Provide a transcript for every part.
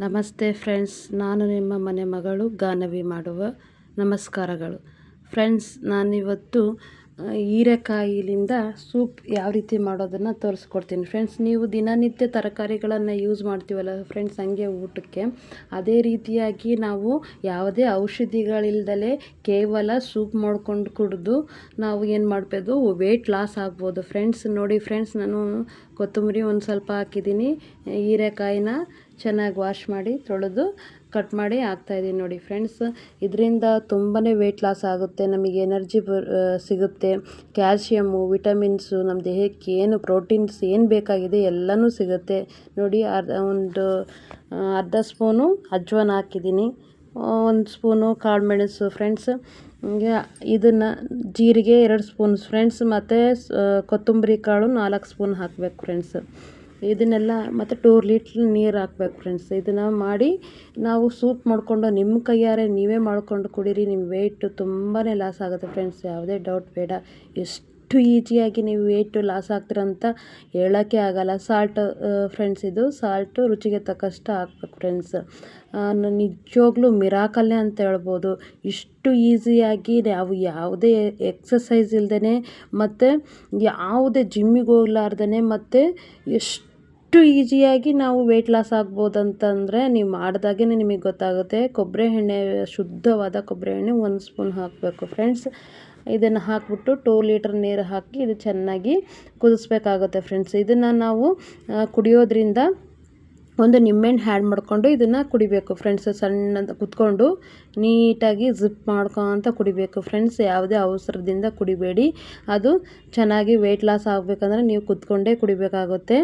ನಮಸ್ತೆ ಫ್ರೆಂಡ್ಸ್, ನಾನು ನಿಮ್ಮ ಮನೆ ಮಗಳು ಗಾನವಿ ಮಾಡುವ ನಮಸ್ಕಾರಗಳು. ಫ್ರೆಂಡ್ಸ್, ನಾನಿವತ್ತು ಹೀರೆಕಾಯಿಲಿಂದ ಸೂಪ್ ಯಾವ ರೀತಿ ಮಾಡೋದನ್ನು ತೋರಿಸ್ಕೊಡ್ತೀನಿ. ಫ್ರೆಂಡ್ಸ್, ನೀವು ದಿನನಿತ್ಯ ತರಕಾರಿಗಳನ್ನು ಯೂಸ್ ಮಾಡ್ತೀವಲ್ಲ ಫ್ರೆಂಡ್ಸ್, ಹಂಗೆ ಊಟಕ್ಕೆ. ಅದೇ ರೀತಿಯಾಗಿ ನಾವು ಯಾವುದೇ ಔಷಧಿಗಳಿಲ್ದಲೇ ಕೇವಲ ಸೂಪ್ ಮಾಡ್ಕೊಂಡು ಕುಡಿದು ನಾವು ಏನು ಮಾಡ್ಬೋದು ವೆಯ್ಟ್ ಲಾಸ್ ಆಗ್ಬೋದು. ಫ್ರೆಂಡ್ಸ್, ನೋಡಿ ಫ್ರೆಂಡ್ಸ್, ನಾನು ಕೊತ್ತಂಬರಿ ಒಂದು ಸ್ವಲ್ಪ ಹಾಕಿದ್ದೀನಿ, ಹೀರೆಕಾಯಿನ. ಚೆನ್ನಾಗಿ ವಾಶ್ ಮಾಡಿ, ತೊಳೆದು ಕಟ್ ಮಾಡಿ ಹಾಕ್ತಾಯಿದ್ದೀನಿ ನೋಡಿ ಫ್ರೆಂಡ್ಸ್. ಇದರಿಂದ ತುಂಬಾ ವೆಯ್ಟ್ ಲಾಸ್ ಆಗುತ್ತೆ, ನಮಗೆ ಎನರ್ಜಿ ಬರ್ ಸಿಗುತ್ತೆ. ಕ್ಯಾಲ್ಶಿಯಮ್ಮು ವಿಟಮಿನ್ಸು ನಮ್ಮ ದೇಹಕ್ಕೆ ಏನು ಪ್ರೋಟೀನ್ಸ್ ಏನು ಬೇಕಾಗಿದೆ ಎಲ್ಲನೂ ಸಿಗುತ್ತೆ. ನೋಡಿ ಅರ್ಧ, ಒಂದು ಅರ್ಧ ಸ್ಪೂನು ಅಜ್ವಾನ ಹಾಕಿದ್ದೀನಿ. ಒಂದು ಸ್ಪೂನು ಕಾಳು ಮೆಣಸು ಫ್ರೆಂಡ್ಸ್. ಇದನ್ನು ಜೀರಿಗೆ ಎರಡು ಸ್ಪೂನ್ಸ್ ಫ್ರೆಂಡ್ಸ್, ಮತ್ತು ಕೊತ್ತಂಬರಿ ಕಾಳು ನಾಲ್ಕು ಸ್ಪೂನ್ ಹಾಕಬೇಕು ಫ್ರೆಂಡ್ಸ್. ಇದನ್ನೆಲ್ಲ ಮತ್ತು ಟೂ ಲೀಟ್ರ್ ನೀರು ಹಾಕ್ಬೇಕು ಫ್ರೆಂಡ್ಸ್ ಇದನ್ನು ಮಾಡಿ ನಾವು ಸೂಪ್ ಮಾಡಿಕೊಂಡು ನಿಮ್ಮ ಕೈಯಾರೆ ನೀವೇ ಮಾಡಿಕೊಂಡು ಕುಡೀರಿ. ನಿಮ್ಮ ವೆಯ್ಟು ತುಂಬಾ ಲಾಸ್ ಆಗುತ್ತೆ ಫ್ರೆಂಡ್ಸ್ ಯಾವುದೇ ಡೌಟ್ ಬೇಡ. ಎಷ್ಟು ಈಸಿಯಾಗಿ ನೀವು ವೆಯ್ಟು ಲಾಸ್ ಆಗ್ತೀರಂತ ಹೇಳೋಕ್ಕೆ ಆಗಲ್ಲ. ಸಾಲ್ಟ್ ಫ್ರೆಂಡ್ಸ್ ಇದು ಸಾಲ್ಟು ರುಚಿಗೆ ತಕ್ಕಷ್ಟು ಹಾಕ್ಬೇಕು ಫ್ರೆಂಡ್ಸ್ ನಿಜವಾಗ್ಲೂ ಮಿರಾಕಲ್ಲೇ ಅಂತ ಹೇಳ್ಬೋದು. ಇಷ್ಟು ಈಸಿಯಾಗಿ ನಾವು ಯಾವುದೇ ಎಕ್ಸಸೈಸ್ ಇಲ್ದೇ ಮತ್ತು ಯಾವುದೇ ಜಿಮ್ಮಿಗೆ ಹೋಗ್ಲಾರ್ದೇ ಮತ್ತು ಎಷ್ಟು ಈಸಿಯಾಗಿ ನಾವು ವೆಯ್ಟ್ ಲಾಸ್ ಆಗ್ಬೋದು ಅಂತಂದರೆ ನೀವು ಮಾಡಿದಾಗೇ ನಿಮಗೆ ಗೊತ್ತಾಗುತ್ತೆ. ಕೊಬ್ಬರಿ ಎಣ್ಣೆ, ಶುದ್ಧವಾದ ಕೊಬ್ಬರಿ ಎಣ್ಣೆ ಒಂದು ಸ್ಪೂನ್ ಹಾಕಬೇಕು ಫ್ರೆಂಡ್ಸ್ ಇದನ್ನು ಹಾಕ್ಬಿಟ್ಟು ಟೂ ಲೀಟ್ರ್ ನೀರು ಹಾಕಿ ಇದು ಚೆನ್ನಾಗಿ ಕುದಿಸ್ಬೇಕಾಗುತ್ತೆ ಫ್ರೆಂಡ್ಸ್ ಇದನ್ನು ನಾವು ಕುಡಿಯೋದ್ರಿಂದ ಒಂದು ನಿಂಬೆಹಣ್ಣು ಹ್ಯಾಡ್ ಮಾಡಿಕೊಂಡು ಇದನ್ನು ಕುಡಿಬೇಕು ಫ್ರೆಂಡ್ಸ್ ಸಣ್ಣದ ಕುತ್ಕೊಂಡು ನೀಟಾಗಿ ಜಿಪ್ ಮಾಡ್ಕೊತ ಕುಡಿಬೇಕು. ಫ್ರೆಂಡ್ಸ್ ಯಾವುದೇ ಅವಸರದಿಂದ ಕುಡಿಬೇಡಿ. ಅದು ಚೆನ್ನಾಗಿ ವೆಯ್ಟ್ ಲಾಸ್ ಆಗಬೇಕಂದ್ರೆ ನೀವು ಕುತ್ಕೊಂಡೇ ಕುಡಿಬೇಕಾಗುತ್ತೆ.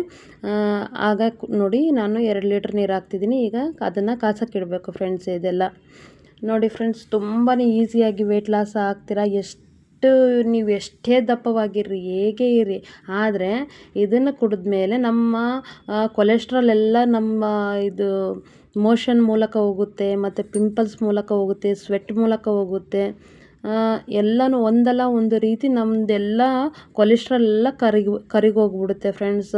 ಆಗ ನೋಡಿ ನಾನು ಎರಡು ಲೀಟ್ರ್ ನೀರು ಹಾಕ್ತಿದ್ದೀನಿ. ಈಗ ಅದನ್ನು ಕಾಸಕ್ಕಿಡಬೇಕು ಫ್ರೆಂಡ್ಸ್ ಇದೆಲ್ಲ. ನೋಡಿ ಫ್ರೆಂಡ್ಸ್ ತುಂಬಾ ಈಸಿಯಾಗಿ ವೆಯ್ಟ್ ಲಾಸ್ ಆಗ್ತೀರಾ? ಎಷ್ಟು ನೀವು ಎಷ್ಟೇ ದಪ್ಪವಾಗಿರ್ರಿ, ಹೇಗೆ ಇರಿ ಆದರೆ ಇದನ್ನು ಕುಡಿದ್ಮೇಲೆ ನಮ್ಮ ಕೊಲೆಸ್ಟ್ರಾಲ್ ಎಲ್ಲ ನಮ್ಮ, ಇದು ಮೋಷನ್ ಮೂಲಕ ಹೋಗುತ್ತೆ, ಮತ್ತು ಪಿಂಪಲ್ಸ್ ಮೂಲಕ ಹೋಗುತ್ತೆ ಸ್ವೆಟ್ ಮೂಲಕ ಹೋಗುತ್ತೆ ಎಲ್ಲನೂ ಒಂದಲ್ಲ ಒಂದು ರೀತಿ ನಮ್ಮದೆಲ್ಲ ಕೊಲೆಸ್ಟ್ರಾಲ್ ಎಲ್ಲ ಕರಗಿ, ಕರಿಗೋಗ್ಬಿಡುತ್ತೆ ಫ್ರೆಂಡ್ಸ್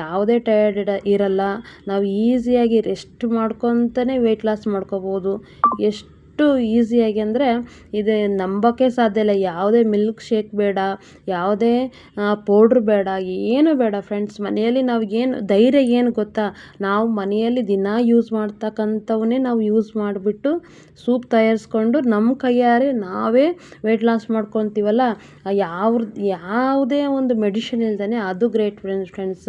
ಯಾವುದೇ ಟಯರ್ಡ್ ಇರಲ್ಲ. ನಾವು ಈಸಿಯಾಗಿ ರೆಸ್ಟ್ ಮಾಡ್ಕೊತನೇ ವೆಯ್ಟ್ ಲಾಸ್ ಮಾಡ್ಕೋಬೋದು. ಎಷ್ಟು ಈಸಿಯಾಗಿ ಅಂದರೆ ಇದು ನಂಬೋಕ್ಕೆ ಸಾಧ್ಯ ಇಲ್ಲ. ಯಾವುದೇ ಮಿಲ್ಕ್ ಶೇಕ್ ಬೇಡ, ಯಾವುದೇ ಪೌಡ್ರ್ ಬೇಡ, ಏನು ಬೇಡ ಫ್ರೆಂಡ್ಸ್ ಮನೆಯಲ್ಲಿ ನಾವು ಏನು, ಧೈರ್ಯ ಏನು ಗೊತ್ತಾ? ನಾವು ಮನೆಯಲ್ಲಿ ದಿನ ಯೂಸ್ ಮಾಡ್ತಕ್ಕಂಥವನ್ನೇ ನಾವು ಯೂಸ್ ಮಾಡಿಬಿಟ್ಟು ಸೂಪ್ ತಯಾರಿಸ್ಕೊಂಡು ನಮ್ಮ ಕೈಯಾರೆ ನಾವೇ ವೆಯ್ಟ್ ಲಾಸ್ ಮಾಡ್ಕೊತೀವಲ್ಲ? ಯಾವ ಯಾವುದೇ ಒಂದು ಮೆಡಿಷನ್ ಇಲ್ದೇ ಅದು ಗ್ರೇಟ್ ಫ್ರೆಂಡ್ಸ್ ಫ್ರೆಂಡ್ಸ್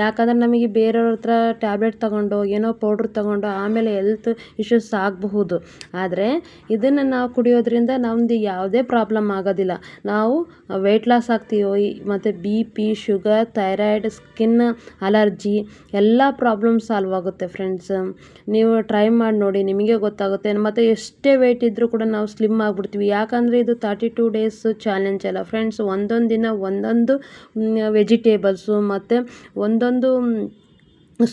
ಯಾಕಂದರೆ ನಮಗೆ ಬೇರೆಯವ್ರ ಹತ್ರ ಟ್ಯಾಬ್ಲೆಟ್ ತಗೊಂಡು, ಏನೋ ಪೌಡ್ರ್ ತಗೊಂಡು, ಆಮೇಲೆ ಹೆಲ್ತ್ ಇಶ್ಯೂಸ್ ಆಗಬಹುದು. ಆದರೆ ಇದನ್ನು ನಾವು ಕುಡಿಯೋದ್ರಿಂದ ನಮ್ಮದು ಯಾವುದೇ ಪ್ರಾಬ್ಲಮ್ ಆಗೋದಿಲ್ಲ. ನಾವು ವೆಯ್ಟ್ ಲಾಸ್ ಆಗ್ತೀವಿ ಮತ್ತು B P sugar thyroid skin allergy ಎಲ್ಲ ಪ್ರಾಬ್ಲಮ್ ಸಾಲ್ವ್ ಆಗುತ್ತೆ ಫ್ರೆಂಡ್ಸ್ ನೀವು ಟ್ರೈ ಮಾಡಿ ನೋಡಿ, ನಿಮಗೆ ಗೊತ್ತಾಗುತ್ತೆ. ಮತ್ತು ಎಷ್ಟೇ ವೆಯ್ಟ್ ಇದ್ದರೂ ಕೂಡ ನಾವು ಸ್ಲಿಮ್ ಆಗಿಬಿಡ್ತೀವಿ. ಯಾಕಂದರೆ ಇದು ತರ್ಟಿ ಟೂ ಡೇಸ್ ಚಾಲೆಂಜ್ ಅಲ್ಲ ಫ್ರೆಂಡ್ಸ್ ಒಂದೊಂದು ದಿನ ಒಂದೊಂದು ವೆಜಿಟೇಬಲ್ಸು ಮತ್ತು ಒಂದೊಂದು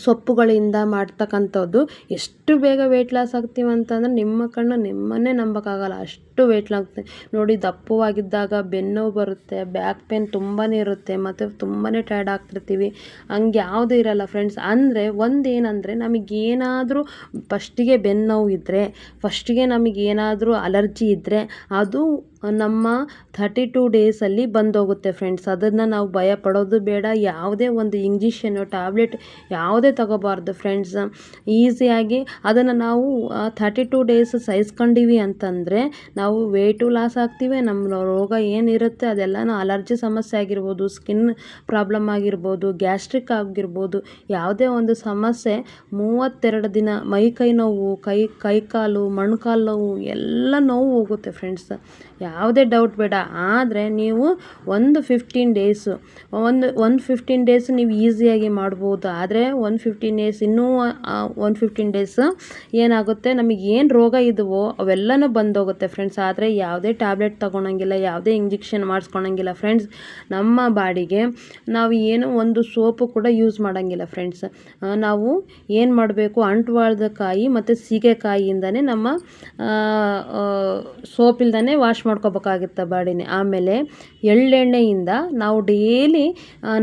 ಸೊಪ್ಪುಗಳಿಂದ ಮಾಡ್ತಕ್ಕಂಥದ್ದು. ಎಷ್ಟು ಬೇಗ ವೆಯ್ಟ್ ಲಾಸ್ ಆಗ್ತೀವಿ ಅಂತಂದರೆ ನಿಮ್ಮ ಕಣ್ಣು ನಿಮ್ಮನ್ನೇ ನಂಬೋಕ್ಕಾಗಲ್ಲ. ಅಷ್ಟು ವೆಯ್ಟ್ ಲಾಸ್ ನೋಡಿ, ದಪ್ಪವಾಗಿದ್ದಾಗ ಬೆನ್ನು ಬರುತ್ತೆ ಬ್ಯಾಕ್ ಪೇನ್ ತುಂಬಾ ಇರುತ್ತೆ, ಮತ್ತು ತುಂಬಾ ಟಯರ್ಡ್ ಆಗ್ತಿರ್ತೀವಿ. ಹಂಗೆ ಯಾವುದೂ ಇರಲ್ಲ ಫ್ರೆಂಡ್ಸ್ ಅಂದರೆ ಒಂದು ಏನಂದರೆ ನಮಗೇನಾದರೂ ಫಸ್ಟಿಗೆ ಬೆನ್ನು ನೋವು ಇದ್ದರೆ ಫಸ್ಟಿಗೆ ನಮಗೇನಾದರೂ ಅಲರ್ಜಿ ಇದ್ದರೆ ಅದು ನಮ್ಮ ಥರ್ಟಿ ಟೂ ಡೇಸಲ್ಲಿ ಬಂದೋಗುತ್ತೆ ಫ್ರೆಂಡ್ಸ್ ಅದನ್ನು ನಾವು ಭಯ ಪಡೋದು ಬೇಡ. ಯಾವುದೇ ಒಂದು ಇಂಜೆಕ್ಷನು ಟ್ಯಾಬ್ಲೆಟ್ ಯಾವುದೇ ತಗೋಬಾರ್ದು ಫ್ರೆಂಡ್ಸ್ ಈಸಿಯಾಗಿ ಅದನ್ನು ನಾವು ಥರ್ಟಿ ಟೂ ಡೇಸ್ ಸಹಿಸ್ಕೊಂಡಿವಿ ಅಂತಂದರೆ ನಾವು ವೆಯ್ಟು ಲಾಸ್ ಆಗ್ತೀವಿ. ನಮ್ಮ ರೋಗ ಏನಿರುತ್ತೆ ಅದೆಲ್ಲನೂ ಅಲರ್ಜಿ ಸಮಸ್ಯೆ ಆಗಿರ್ಬೋದು ಸ್ಕಿನ್ ಪ್ರಾಬ್ಲಮ್ ಆಗಿರ್ಬೋದು ಗ್ಯಾಸ್ಟ್ರಿಕ್ ಆಗಿರ್ಬೋದು, ಯಾವುದೇ ಒಂದು ಸಮಸ್ಯೆ ಮೂವತ್ತೆರಡು ದಿನ ಮೈ ಕೈ ನೋವು, ಕೈ ಕೈ ಕಾಲು ನೋವು, ಎಲ್ಲ ನೋವು ಹೋಗುತ್ತೆ ಫ್ರೆಂಡ್ಸ್ ಯಾವುದೇ ಡೌಟ್ ಬೇಡ. ಆದರೆ ನೀವು ಒಂದು ಫಿಫ್ಟೀನ್ ಡೇಸು ಒಂದು ಒಂದು ಫಿಫ್ಟೀನ್ ಡೇಸ್ ನೀವು ಈಸಿಯಾಗಿ ಮಾಡ್ಬೋದು. ಆದರೆ ಒಂದು ಫಿಫ್ಟೀನ್ ಡೇಸ್ ಇನ್ನೂ ಒಂದು ಫಿಫ್ಟೀನ್ ಡೇಸ್ ಏನಾಗುತ್ತೆ? ನಮಗೆ ಏನು ರೋಗ ಇದ್ವೋ ಅವೆಲ್ಲನೂ ಬಂದೋಗುತ್ತೆ ಫ್ರೆಂಡ್ಸ್ ಆದರೆ ಯಾವುದೇ ಟ್ಯಾಬ್ಲೆಟ್ ತೊಗೊಳಂಗಿಲ್ಲ ಯಾವುದೇ ಇಂಜೆಕ್ಷನ್ ಮಾಡಿಸ್ಕೊಳಂಗಿಲ್ಲ ಫ್ರೆಂಡ್ಸ್ ನಮ್ಮ ಬಾಡಿಗೆ ನಾವು ಏನು ಒಂದು ಸೋಪು ಕೂಡ ಯೂಸ್ ಮಾಡೋಂಗಿಲ್ಲ ಫ್ರೆಂಡ್ಸ್ ನಾವು ಏನು ಮಾಡಬೇಕು? ಅಂಟುವಾಳದ ಕಾಯಿ ಮತ್ತು ಸೀಗೆಕಾಯಿಯಿಂದನೇ ನಮ್ಮ ಸೋಪ್ ಇಲ್ದೇ ವಾಶ್ ಮಾಡ್ಕೋಬೇಕಾಗುತ್ತೆ ಬಾಡಿನ. ಆಮೇಲೆ ಎಳ್ಳೆಣ್ಣೆಯಿಂದ ನಾವು ಡೈಲಿ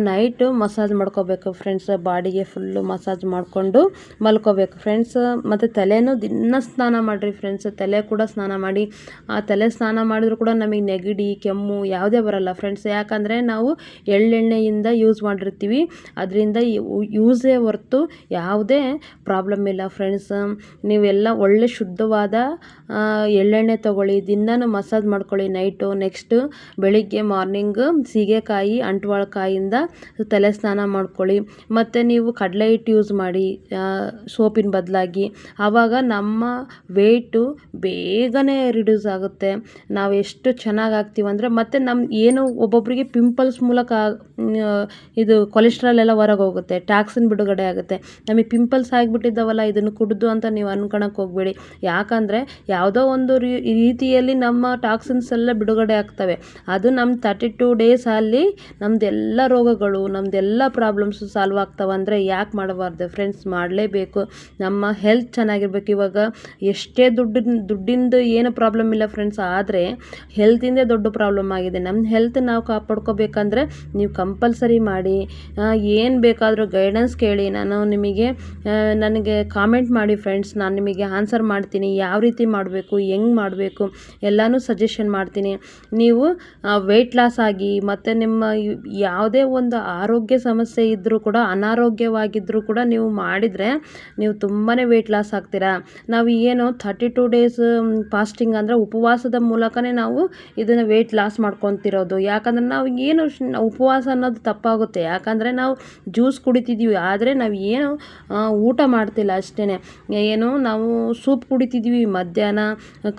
ನೈಟು ಮಸಾಜ್ ಮಾಡ್ಕೋಬೇಕು ಫ್ರೆಂಡ್ಸ್ ಬಾಡಿಗೆ ಫುಲ್ಲು ಮಸಾಜ್ ಮಾಡಿಕೊಂಡು ಮಲ್ಕೋಬೇಕು ಫ್ರೆಂಡ್ಸ್ ಮತ್ತು ತಲೆನೂ ದಿನ ಸ್ನಾನ ಮಾಡಿರಿ ಫ್ರೆಂಡ್ಸ್ ತಲೆ ಕೂಡ ಸ್ನಾನ ಮಾಡಿ. ಆ, ತಲೆ ಸ್ನಾನ ಮಾಡಿದ್ರು ಕೂಡ ನಮಗೆ ನೆಗಡಿ, ಕೆಮ್ಮು ಯಾವುದೇ ಬರಲ್ಲ ಫ್ರೆಂಡ್ಸ್ ಯಾಕಂದರೆ ನಾವು ಎಳ್ಳೆಣ್ಣೆಯಿಂದ ಯೂಸ್ ಮಾಡಿರ್ತೀವಿ. ಅದರಿಂದ ಯೂಸೇ ಹೊರತು ಯಾವುದೇ ಪ್ರಾಬ್ಲಮ್ ಇಲ್ಲ ಫ್ರೆಂಡ್ಸ್ ನೀವೆಲ್ಲ ಒಳ್ಳೆ ಶುದ್ಧವಾದ ಎಳ್ಳೆಣ್ಣೆ ತೊಗೊಳ್ಳಿ, ದಿನಾನು ಮಸಾಜ್ ಮಾಡ್ಕೊಳ್ಳಿ. ನೈಟು ನೆಕ್ಸ್ಟು ಬೆಳಿಗ್ಗೆ ಮಾರ್ನಿಂಗ್ ಸೀಗೆಕಾಯಿ, ಅಂಟ್ವಾಳಕಾಯಿಂದ ತಲೆ ಸ್ನಾನ ಮಾಡ್ಕೊಳ್ಳಿ. ಮತ್ತು ನೀವು ಕಡಲೆ ಹಿಟ್ಟು ಯೂಸ್ ಮಾಡಿ ಸೋಪಿನ ಬದಲಾಗಿ. ಆವಾಗ ನಮ್ಮ ವೆಯ್ಟು ಬೇಗನೆ ರಿಡ್ಯೂಸ್ ಆಗುತ್ತೆ. ನಾವು ಎಷ್ಟು ಚೆನ್ನಾಗಿ ಆಗ್ತೀವಿ ಅಂದರೆ, ಮತ್ತು ನಮ್ಮ ಏನು ಒಬ್ಬೊಬ್ಬರಿಗೆ ಪಿಂಪಲ್ಸ್ ಮೂಲಕ ಇದು ಕೊಲೆಸ್ಟ್ರಾಲ್ ಎಲ್ಲ ಹೊರಗೆ ಹೋಗುತ್ತೆ. ಟ್ಯಾಕ್ಸಿನ್ ಬಿಡುಗಡೆ ಆಗುತ್ತೆ. ನಮಗೆ ಪಿಂಪಲ್ಸ್ ಆಗಿಬಿಟ್ಟಿದ್ದಾವಲ್ಲ, ಇದನ್ನು ಕುಡಿದು ಅಂತ ನೀವು ಅನ್ಕೊಳಕ್ಕೆ ಹೋಗಬೇಡಿ. ಯಾಕಂದರೆ, ಯಾವುದೋ ಒಂದು ರೀತಿಯಲ್ಲಿ ನಮ್ಮ ಟಾಕ್ಸಿನ್ಸ್ ಎಲ್ಲ ಬಿಡುಗಡೆ ಆಗ್ತವೆ. ಅದು ನಮ್ಮ ತರ್ಟಿ ಟೂ ಡೇಸ್ ಅಲ್ಲಿ ನಮ್ದೆಲ್ಲ ರೋಗಗಳು ನಮ್ದೆಲ್ಲ ಪ್ರಾಬ್ಲಮ್ಸ್ ಸಾಲ್ವ್ ಆಗ್ತವೆ ಅಂದರೆ ಯಾಕೆ ಮಾಡಬಾರ್ದು ಫ್ರೆಂಡ್ಸ್ ಮಾಡಲೇಬೇಕು. ನಮ್ಮ ಹೆಲ್ತ್ ಚೆನ್ನಾಗಿರ್ಬೇಕು. ಇವಾಗ ಎಷ್ಟೇ ದುಡ್ಡಿನ ದುಡ್ಡಿಂದು ಏನು ಪ್ರಾಬ್ಲಮ್ ಇಲ್ಲ ಫ್ರೆಂಡ್ಸ್ ಆದರೆ ಹೆಲ್ತಿಂದೇ ದೊಡ್ಡ ಪ್ರಾಬ್ಲಮ್ ಆಗಿದೆ. ನಮ್ಮ ಹೆಲ್ತ್ ನಾವು ಕಾಪಾಡ್ಕೋಬೇಕಂದ್ರೆ ನೀವು ಕಂಪಲ್ಸರಿ ಮಾಡಿ ಏನು ಬೇಕಾದರೂ ಗೈಡೆನ್ಸ್ ಕೇಳಿ. ನಾನು ನಿಮಗೆ ನನಗೆ ಕಾಮೆಂಟ್ ಮಾಡಿ ಫ್ರೆಂಡ್ಸ್ ನಾನು ನಿಮಗೆ ಆನ್ಸರ್ ಮಾಡ್ತೀನಿ. ಯಾವ ರೀತಿ ಮಾಡಬೇಕು, ಹೆಂಗೆ ಮಾಡಬೇಕು, ಎಲ್ಲನೂ ಸಜೆಷನ್ ಮಾಡ್ತೀನಿ. ನೀವು ವೆಯ್ಟ್ ಲಾಸ್ ಆಗಿ ಮತ್ತು ನಿಮ್ಮ ಯಾವುದೇ ಒಂದು ಆರೋಗ್ಯ ಸಮಸ್ಯೆ ಇದ್ದರೂ ಕೂಡ ಅನಾರೋಗ್ಯವಾಗಿದ್ದರೂ ಕೂಡ ನೀವು ಮಾಡಿದರೆ ನೀವು ತುಂಬಾ ವೆಯ್ಟ್ ಲಾಸ್ ಆಗ್ತೀರಾ. ನಾವು ಏನು ಥರ್ಟಿ ಟು ಡೇಸ್ ಫಾಸ್ಟಿಂಗ್ ಅಂದರೆ ಉಪವಾಸದ ಮೂಲಕನೇ ನಾವು ಇದನ್ನು ವೆಯ್ಟ್ ಲಾಸ್ ಮಾಡ್ಕೊತಿರೋದು. ಯಾಕಂದರೆ ನಾವು ಏನು ಉಪವಾಸ ಅನ್ನೋದು ತಪ್ಪಾಗುತ್ತೆ. ಯಾಕಂದರೆ ನಾವು ಜ್ಯೂಸ್ ಕುಡಿತಿದ್ದೀವಿ ಆದರೆ ನಾವು ಏನು ಊಟ ಮಾಡ್ತಿಲ್ಲ ಅಷ್ಟೇ ಏನು, ನಾವು ಸೂಪ್ ಕುಡಿತಿದ್ವಿ ಮಧ್ಯಾಹ್ನ,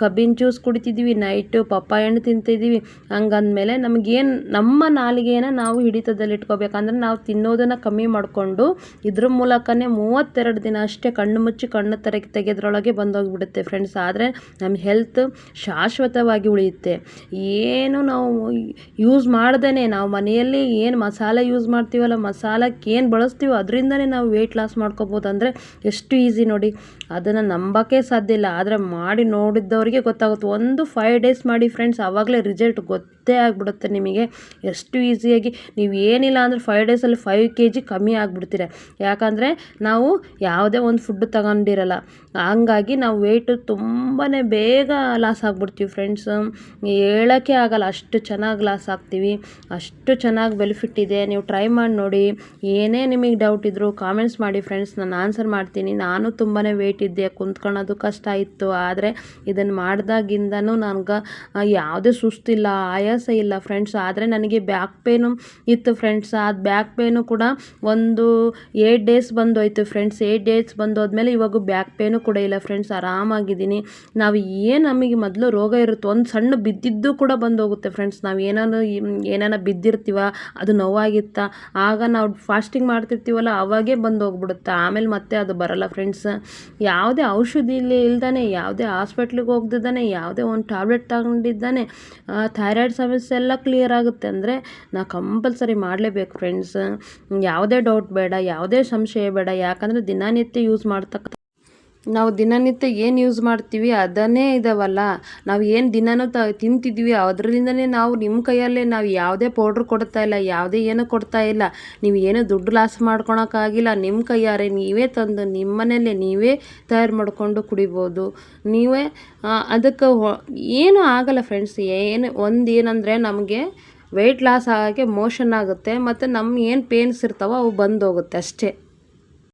ಕಬ್ಬಿನ ಜ್ಯೂಸ್ ಕುಡಿತಿದ್ವಿ ನೈಟು ಪಪ್ಪಾಯ ಹಣ್ಣು ತಿಂತಿದ್ದೀವಿ ಹಂಗಂದ್ಮೇಲೆ ನಮಗೇನು ನಮ್ಮ ನಾಲಿಗೆನ ನಾವು ಹಿಡಿತದಲ್ಲಿ ಇಟ್ಕೋಬೇಕಂದ್ರೆ ನಾವು ತಿನ್ನೋದನ್ನು ಕಮ್ಮಿ ಮಾಡಿಕೊಂಡು ಇದ್ರ ಮೂಲಕನೇ ಮೂವತ್ತೆರಡು ದಿನ ಅಷ್ಟೇ ಕಣ್ಣು ಮುಚ್ಚಿ ಕಣ್ಣು ತೆರೆ ತೆಗೆದ್ರೊಳಗೆ ಬಂದೋಗ್ಬಿಡುತ್ತೆ ಫ್ರೆಂಡ್ಸ್ ಆದರೆ ನಮ್ಮ ಹೆಲ್ತ್ ಶಾಶ್ವತವಾಗಿ ಉಳಿಯುತ್ತೆ. ಏನು ನಾವು ಯೂಸ್ ಮಾಡ್ದೇ ನಾವು ಮನೆಯಲ್ಲಿ ಏನು ಮಸಾಲೆ ಯೂಸ್ ಮಾಡ್ತೀವಲ್ಲ, ಮಸಾಲಕ್ಕೆ ಏನು ಬಳಸ್ತೀವೋ ಅದರಿಂದನೇ ನಾವು ವೆಯ್ಟ್ ಲಾಸ್ ಮಾಡ್ಕೋಬೋದು ಅಂದರೆ ಎಷ್ಟು ಈಸಿ ನೋಡಿ. ಅದನ್ನು ನಂಬೋಕ್ಕೆ ಸಾಧ್ಯ ಇಲ್ಲ. ಆದರೆ ಮಾಡಿ ನೋಡಿದ್ದವರಿಗೆ ಗೊತ್ತಾಗುತ್ತೆ. ಒಂದು ಫೈವ್ ಡೇಸ್ ಮಾಡಿ ಫ್ರೆಂಡ್ಸ್ ಆವಾಗಲೇ ರಿಸಲ್ಟ್ ಗೊತ್ತೇ ಆಗಿಬಿಡುತ್ತೆ ನಿಮಗೆ. ಎಷ್ಟು ಈಸಿಯಾಗಿ ನೀವು ಏನಿಲ್ಲ ಅಂದರೆ ಫೈವ್ ಡೇಸಲ್ಲಿ ಫೈವ್ ಕೆ ಜಿ ಕಮ್ಮಿ ಆಗಿಬಿಡ್ತೀರ. ಯಾಕಂದರೆ ನಾವು ಯಾವುದೇ ಒಂದು ಫುಡ್ ತಗೊಂಡಿರಲ್ಲ. ಹಂಗಾಗಿ ನಾವು ವೆಯ್ಟು ತುಂಬಾ ಬೇಗ ಲಾಸ್ ಆಗಿಬಿಡ್ತೀವಿ ಫ್ರೆಂಡ್ಸ್ ಹೇಳೋಕ್ಕೆ ಆಗಲ್ಲ, ಅಷ್ಟು ಚೆನ್ನಾಗಿ ಲಾಸ್ ಆಗ್ತೀವಿ, ಅಷ್ಟು ಚೆನ್ನಾಗಿ ಬೆನಿಫಿಟ್ ಇದೆ. ನೀವು ಟ್ರೈ ಮಾಡಿ ನೋಡಿ. ಏನೇ ನಿಮಗೆ ಡೌಟ್ ಇದ್ದರೂ ಕಾಮೆಂಟ್ಸ್ ಮಾಡಿ ಫ್ರೆಂಡ್ಸ್ ನಾನು ಆನ್ಸರ್ ಮಾಡ್ತೀನಿ. ನಾನು ತುಂಬಾ ವೆಯ್ಟ್ ಇದ್ದೆ, ಕುಂತ್ಕೊಳ್ಳೋದು ಕಷ್ಟ ಇತ್ತು. ಆದರೆ ಇದನ್ನು ಮಾಡಿದಾಗಿಂದನೂ ನನಗೆ ಯಾವುದೇ ಸುಸ್ತಿಲ್ಲ, ಆಯಾಸ ಇಲ್ಲ ಫ್ರೆಂಡ್ಸ್ ಆದರೆ ನನಗೆ ಬ್ಯಾಕ್ ಪೇನು ಇತ್ತು ಫ್ರೆಂಡ್ಸ್ ಅದು ಬ್ಯಾಕ್ ಪೇನು ಕೂಡ ಒಂದು ಏಯ್ಟ್ ಡೇಸ್ ಬಂದೋಯ್ತು ಫ್ರೆಂಡ್ಸ್ ಏಯ್ಟ್ ಡೇಸ್ ಬಂದೋದ್ಮೇಲೆ ಇವಾಗ ಬ್ಯಾಕ್ ಪೇನು ಕೂಡ ಇಲ್ಲ ಫ್ರೆಂಡ್ಸ್ ಆರಾಮಾಗಿದ್ದೀನಿ. ನಾವು ಏನು ನಮಗೆ ಮೊದಲು ರೋಗ ಇರುತ್ತೆ, ಒಂದು ಸಣ್ಣ ಬಿದ್ದಿದ್ದು ಕೂಡ ಬಂದೋಗುತ್ತೆ ಫ್ರೆಂಡ್ಸ್ ನಾವು ಏನಾನು ಏನಾನ ಬಿದ್ದಿರ್ತೀವ, ಅದು ನೋವಾಗಿತ್ತ, ಆಗ ನಾವು ಫಾಸ್ಟಿಂಗ್ ಮಾಡ್ತಿರ್ತೀವಲ್ಲ, ಅವಾಗೇ ಬಂದು ಹೋಗ್ಬಿಡುತ್ತೆ ಆಮೇಲೆ ಮತ್ತೆ ಅದು ಬರಲ್ಲ ಫ್ರೆಂಡ್ಸ್ ಯಾವುದೇ ಔಷಧಿ ಇಲ್ಲಿ ಇಲ್ದಾನೆ, ಯಾವುದೇ ಹಾಸ್ಪಿಟ್ಲಿಗೆ ಹೋಗ್ದಿದ್ದಾನೆ, ಯಾವುದೇ ಒಂದು ಟ್ಯಾಬ್ಲೆಟ್ ತಗೊಂಡಿದ್ದಾನೆ ಥೈರಾಯ್ಡ್ ಸಮಸ್ಯೆ ಎಲ್ಲ ಕ್ಲಿಯರ್ ಆಗುತ್ತೆ ಅಂದರೆ ನಾ ಕಂಪಲ್ಸರಿ ಮಾಡಲೇಬೇಕು ಫ್ರೆಂಡ್ಸ್ ಯಾವುದೇ ಡೌಟ್ ಬೇಡ, ಯಾವುದೇ ಸಂಶಯ ಬೇಡ. ಯಾಕಂದರೆ ದಿನನಿತ್ಯ ಯೂಸ್ ಮಾಡ್ತಕ್ಕ ನಾವು ದಿನನಿತ್ಯ ಏನು ಯೂಸ್ ಮಾಡ್ತೀವಿ ಅದನ್ನೇ ಇದಾವಲ್ಲ. ನಾವು ಏನು ದಿನನೂ ತ, ತಿಂತಿದ್ವಿ ಅದರಿಂದನೇ ನಾವು ನಿಮ್ಮ ಕೈಯಲ್ಲೇ ನಾವು ಯಾವುದೇ ಪೌಡ್ರ್ ಕೊಡ್ತಾ ಇಲ್ಲ, ಯಾವುದೇ ಏನು ಕೊಡ್ತಾ ಇಲ್ಲ. ನೀವು ಏನು ದುಡ್ಡು ಲಾಸ್ ಮಾಡ್ಕೊಳಕ್ಕಾಗಿಲ್ಲ. ನಿಮ್ಮ ಕೈಯಾರೆ ನೀವೇ ತಂದು ನಿಮ್ಮ ಮನೆಯಲ್ಲೇ ನೀವೇ ತಯಾರು ಮಾಡಿಕೊಂಡು ಕುಡಿಬೋದು. ನೀವೇ ಅದಕ್ಕೆ ಏನೂ ಆಗಲ್ಲ ಫ್ರೆಂಡ್ಸ್ ಏನು, ಒಂದು ಏನಂದರೆ ನಮಗೆ ವೆಯ್ಟ್ ಲಾಸ್ ಆಗೋಕ್ಕೆ ಮೋಷನ್ ಆಗುತ್ತೆ, ಮತ್ತು ನಮ್ಮ ಏನು ಪೇನ್ಸ್ ಇರ್ತಾವೋ ಅವು ಬಂದೋಗುತ್ತೆ ಅಷ್ಟೇ.